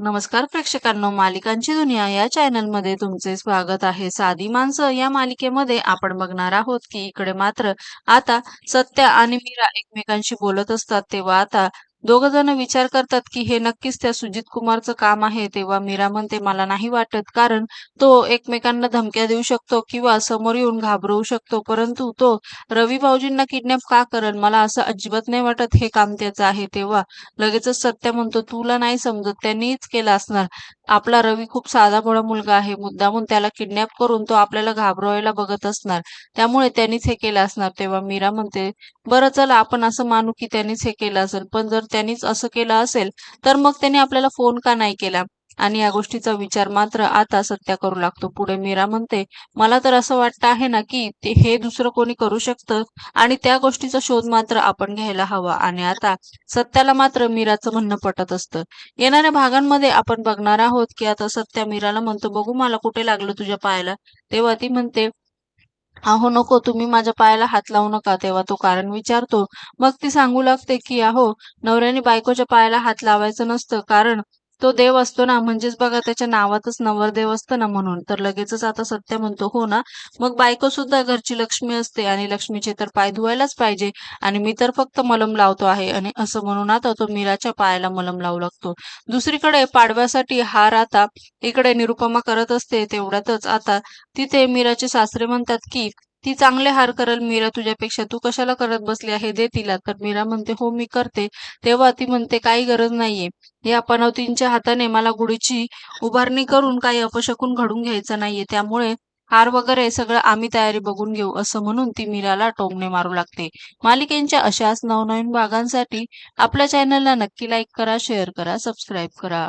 नमस्कार प्रेक्षकांनो मालिकांची दुनिया या चॅनलमध्ये तुमचे स्वागत आहे. साधी माणसं या मालिकेमध्ये आपण बघणार आहोत की इकडे मात्र आता सत्या आणि मीरा एकमेकांशी बोलत असतात तेव्हा आता दोघ जण विचार करतात की हे नक्कीच त्या सुजित कुमारचं काम आहे. तेव्हा मीरा म्हणते मला नाही वाटत कारण तो एकमेकांना धमक्या देऊ शकतो किंवा समोर येऊन घाबरवू शकतो परंतु तो रवी भाऊजींना किडनॅप का करण मला असं अजिबात नाही वाटत हे काम त्याचं आहे. तेव्हा लगेचच सत्य म्हणतो तुला नाही समजत त्यांनीच केलं असणार. आपला रवी खूप साधा भोळा मुलगा आहे. मुद्दामून त्याला किडनॅप करून तो आपल्याला घाबरवायला बघत असणार. त्यामुळे त्यांनीच हे केलं असणार. तेव्हा मीरा म्हणते बरं चला आपण असं मानू की त्यांनीच हे केलं असेल. पण जर त्यांनीच असं केलं असेल तर मग त्यांनी आपल्याला फोन का नाही केला? आणि या गोष्टीचा विचार मात्र आता सत्या करू लागतो. पुढे मीरा म्हणते मला तर असं वाटतं आहे ना की ते हे दुसरं कोणी करू शकतं? आणि त्या गोष्टीचा शोध मात्र आपण घ्यायला हवा. आणि आता सत्याला मात्र मीराचं म्हणणं पटत असतं. येणाऱ्या भागांमध्ये आपण बघणार आहोत की आता सत्या मीराला म्हणतो बघू मला कुठे लागलं तुझ्या पायाला? तेव्हा ती म्हणते अहो नको तुम्ही माझ्या पायाला हात लावू नका तेव्हा तो कारण विचारतो. मग ती सांगू लागते की अहो नवऱ्याने बायकोच्या पायाला हात लावायचं नसतं कारण तो देव असतो ना म्हणजेच बघा त्याच्या नावातच नवरदेव असतं ना म्हणून. तर लगेचच आता सत्य म्हणतो हो ना? मग बायको सुद्धा घरची लक्ष्मी असते आणि लक्ष्मीचे तर पाय धुवायलाच पाहिजे आणि मी तर फक्त मलम लावतो आहे आणि असं म्हणून आता तो मीराच्या पायाला मलम लावू लागतो. दुसरीकडे पाडव्यासाठी हार आता इकडे निरुपमा करत असते तेवढ्यातच आता तिथे मीराचे सासरे म्हणतात की ती चांगले हार करल मीरा तुझ्यापेक्षा. तू कशाला करत बसली आहे? दे तिला. तर मीरा म्हणते हो मी करते. तेव्हा ती म्हणते काही गरज नाहीये. या पनवतींच्या हाताने. मला गुढीची उभारणी करून काही अपशकून घडून घ्यायचं नाहीये. त्यामुळे हार वगैरे सगळं आम्ही तयारी बघून घेऊ असं म्हणून ती मीराला टोमणे मारू लागते. मालिकेंच्या अशाच नवनवीन भागांसाठी आपल्या चॅनलला नक्की लाईक करा शेअर करा सबस्क्राईब करा.